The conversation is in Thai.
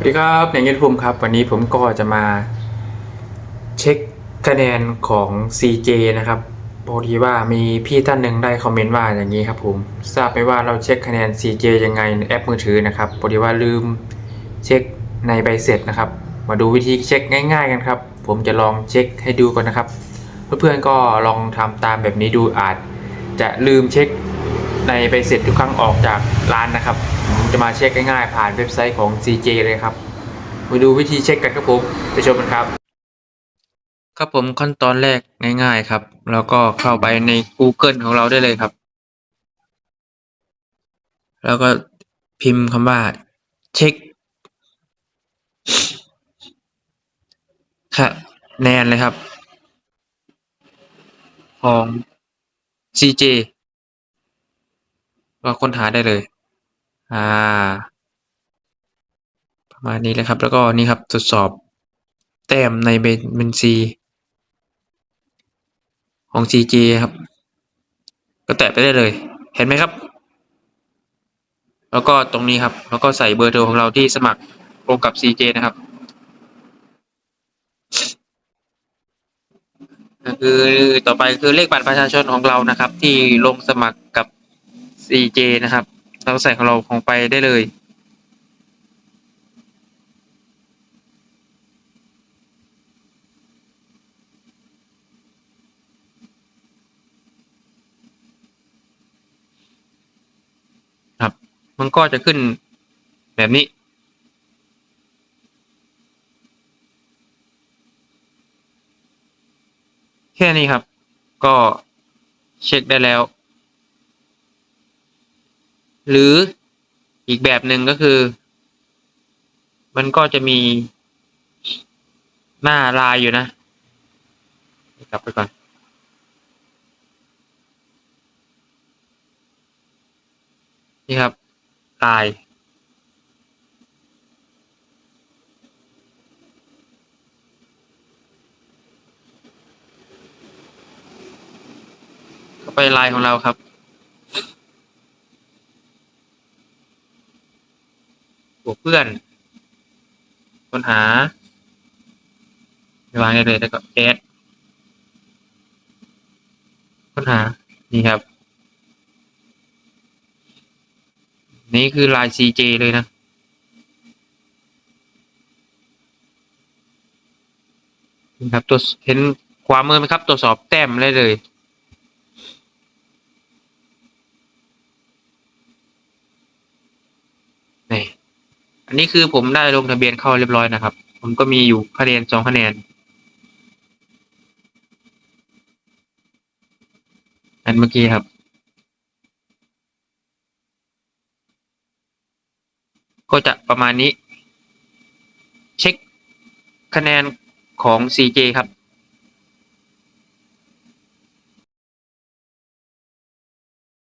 สวัสดีครับอย่างยินภูมิครับ วันนี้ผมก็จะมาเช็คคะแนนของ CJ นะครับพอดีว่ามีพี่ท่านหนึ่งได้คอมเมนต์ว่าอย่างนี้ครับผมทราบไหมว่าเราเช็คคะแนน CJ ยังไงในแอปมือถือนะครับพอดีว่าลืมเช็คในใบเสร็จนะครับ มาดูวิธีเช็คง่าย ๆ กันครับ ผมจะลองเช็คให้ดูก่อนนะครับ เพื่อนๆก็ลองทำตามแบบนี้ดูอาจจะลืมเช็ค ในใบเสร็จทุกครั้งออกจากร้านนะครับผมจะมาเช็คง่ายๆผ่านเว็บไซต์ของ CJ เลยครับ มาดูวิธีเช็คกันครับผมไปชมกันครับ ครับผมขั้นตอนแรกง่ายๆครับ แล้วก็เข้าไปใน Google ของเราได้เลยครับ แล้วก็พิมพ์คำว่าเช็คคะแนนเลยครับ ของ CJ ก็ค้นหาได้เลย อ่า ประมาณนี้เลยครับ แล้วก็นี่ครับตรวจสอบแต้มในเบัญชีของ CJ ครับ ก็แตะไปได้เลย เห็นไหมครับ แล้วก็ตรงนี้ครับ แล้วก็ใส่เบอร์โทรของเราที่สมัครลงกับ CJ นะครับคือต่อไปคือเลขบัตรประชาชนของเรานะครับ ที่ลงสมัคร CJ นะครับ เราใส่ของเราของไปได้เลย ครับ มันก็จะขึ้นแบบนี้แค่นี้ครับ ก็เช็คได้แล้ว หรืออีกแบบหนึ่งก็คือ มันก็จะมีหน้าลายอยู่นะ กลับไปก่อน นี่ครับ ลาย เข้าไปลายของเราครับ วกเพื่อน ค้นหาไปวางได้เลยแล้วก็แอดค้นหา นี่ครับ นี่คือลาย CJ เลยนะครับตัวเห็นขวามือไหมครับ ตรวจสอบแต้มได้เลย นี่ อันนี้คือผมได้ลงทะเบียนเข้าเรียบร้อยนะครับ ผมก็มีอยู่คะแนนสองคะแนน อันเมื่อกี้ครับ ก็จะประมาณนี้ เช็คคะแนนของ CJ ครับ